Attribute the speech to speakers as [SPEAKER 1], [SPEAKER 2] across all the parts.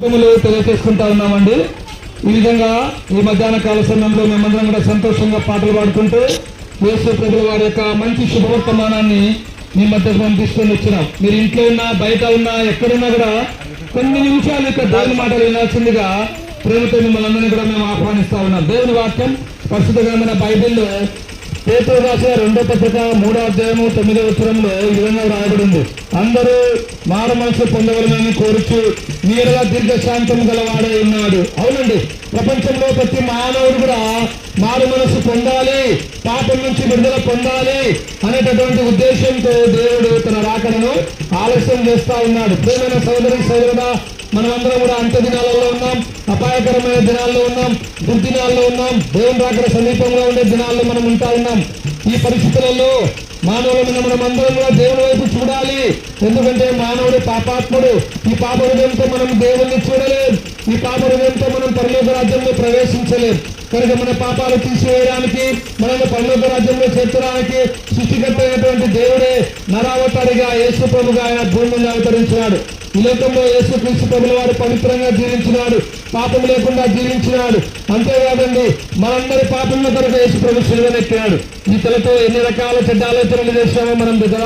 [SPEAKER 1] శుభములు తెలియజేసుకుంటా ఉన్నామండి. ఈ విధంగా ఈ మధ్యాహ్న కాల సమయంలో మేమందరం కూడా సంతోషంగా పాటలు పాడుకుంటూ యేసు ప్రభుల వారి యొక్క మంచి శుభవర్తమానాన్ని మీ మధ్య మనం తీసుకొని వచ్చినాం. మీరు ఇంట్లో ఉన్నా బయట ఉన్నా ఎక్కడున్నా కూడా కొన్ని నిమిషాలు యొక్క దేవుని మాటలు వినాల్సిందిగా ప్రేమతో మిమ్మల్ని అందరినీ కూడా మేము ఆహ్వానిస్తా ఉన్నాం. దేవుని వాక్యం మన బైబిల్లో పేపర్ రాసిన రెండో పత్రిక మూడో అధ్యాయము తొమ్మిదో ఉత్తరంలో ఈ విధంగా రాయబడింది. అందరూ మారు మనసు పొందవలనని కోరుచు మీరుగా దీర్ఘశాంతం గలవాడై ఉన్నాడు. అవునండి. ప్రపంచంలో ప్రతి మానవుడు కూడా మారు మనసు పొందాలి పాపం నుంచి విడుదల పొందాలి అనేటటువంటి ఉద్దేశంతో దేవుడు తన రాకడను ఆలస్యం చేస్తా ఉన్నాడు. ప్రేమైన సోదరి సోదరుడా మనమందరం కూడా అంత్య దినాలలో ఉన్నాం. అపాయకరమైన దినాల్లో ఉన్నాం. దుర్దినాల్లో ఉన్నాం. దేవుని రాకడ సమీపంలో ఉండే దినాల్లో మనం ఉంటా ఉన్నాం. ఈ పరిస్థితులలో మానవులను మనం అందరం కూడా దేవుని వైపు చూడాలి. ఎందుకంటే మానవుడు పాపాత్ముడు. ఈ పాప మనం దేవుణ్ణి చూడలేం. ఈ పాప హృదయంతో మనం పరలోక రాజ్యంలో ప్రవేశించలేం. కనుక మన పాపాలు తీసివేయడానికి మనల్ని పరలోక రాజ్యంలో చేర్చడానికి సృష్టికర్త అయినటువంటి దేవుడే నరావతారిగా యేసు ప్రభుగా ఆయన భూమిని అవతరించినాడు. ఈ లోకంలో యేసు క్రీస్తు ప్రభుల వారు పవిత్రంగా జీవించినాడు. పాపం లేకుండా జీవించినాడు. అంతేకాదండి మనందరి పాపంలో కొరకు యేసు ప్రభు శిలువనెక్కినాడు ఈ తలతో ఎన్ని రకాల చెడ్డ ఆలోచనలు చేస్తామో మనం దగ్గర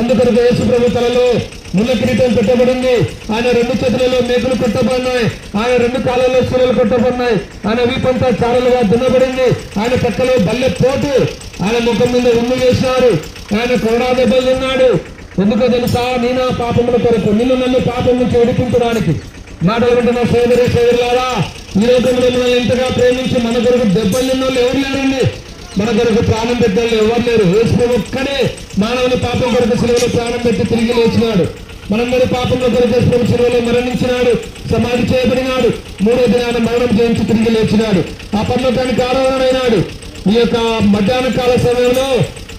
[SPEAKER 1] అందుకొరకు యేసు ప్రభు తలలో ముళ్ళ కిరీటం పెట్టబడింది. ఆయన రెండు చేతులలో మేకులు కొట్టబడినాయి. ఆయన రెండు కాలంలో శిలలు కొట్టబడినాయి. ఆయన వీపంతా చారలుగా దున్నబడింది. ఆయన పక్కలో బల్లె పోటు. ఆయన ముఖం మీద ఉమ్ము వేసినారు. ఆయన కొరడా దెబ్బలు తిన్నాడు. ఎందుకో తెలుసా? నీ నా పాపముల కొరకు నిన్ను నన్ను పాపం నుంచి విడిపించడానికి. మాటలు వింటున్న సోదరి సోదరులారా ఈ రోజు మనల్ని ఎంతగా ప్రేమించి మన కొరకు దెబ్బలు వాళ్ళు ఎవరు లేరండి? మన కొరకు ప్రాణం పెట్టాలి ఎవరు లేరు? వేసుకుని ఒక్కడే మానవుని పాపం కొరకు సిలువలో ప్రాణం పెట్టి తిరిగి లేచినాడు. మనందరి పాపంలో కొరకు వేసుకుని సెలవులో మరణించినాడు. సమాధి చేయబడినాడు. మూడో దినాన మరణం చేయించి తిరిగి లేచినాడు. ఆ పర్లోకానికి ఆరోహణమైనాడు. ఈ యొక్క మధ్యాహ్న కాల సమయంలో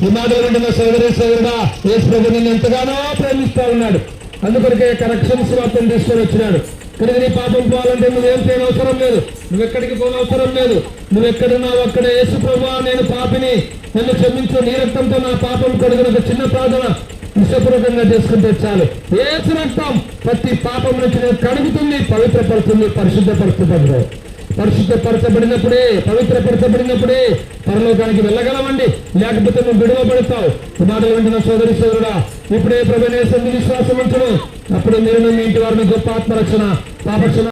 [SPEAKER 1] ఈ మాటలు సోదరి సోదరుడా యేసు ప్రభు నిన్ను ఎంతగానో ప్రేమిస్తా ఉన్నాడు. అందుకొరకే కరెక్షన్స్ మాత్రం తీసుకొని వచ్చినాడు. కనుక నీ పాపం పోవాలంటే నువ్వేం చేయని అవసరం లేదు. నువ్వెక్కడికి పోనవసరం లేదు. నువ్వు ఎక్కడున్నావు అక్కడ యేసు ప్రభు నేను పాపిని. నన్ను క్షమించు. నీ రక్తంతో నా పాపం కడుగున. ఒక చిన్న ప్రార్థన విషపూర్వకంగా చేసుకుంటే చాలు. ఏసు రక్తం ప్రతి పాపం నుంచి కడుగుతుంది పవిత్రపడుతుంది పరిశుద్ధపరుస్తుంది. పరిశుద్ధపరచబడినప్పుడే పవిత్రపరచబడినప్పుడే పరలోకానికి వెళ్ళగలమండి. లేకపోతే నువ్వు విడువబడతావు పడతావు. మాటలు వెంటనే సోదరి సోదరుడా ఇప్పుడే ప్రభునే సంధి విశ్వాసం ఉంచడం అప్పుడు మీరు మీ ఇంటి వారిని గొప్ప ఆత్మరక్షణ పాపక్షణ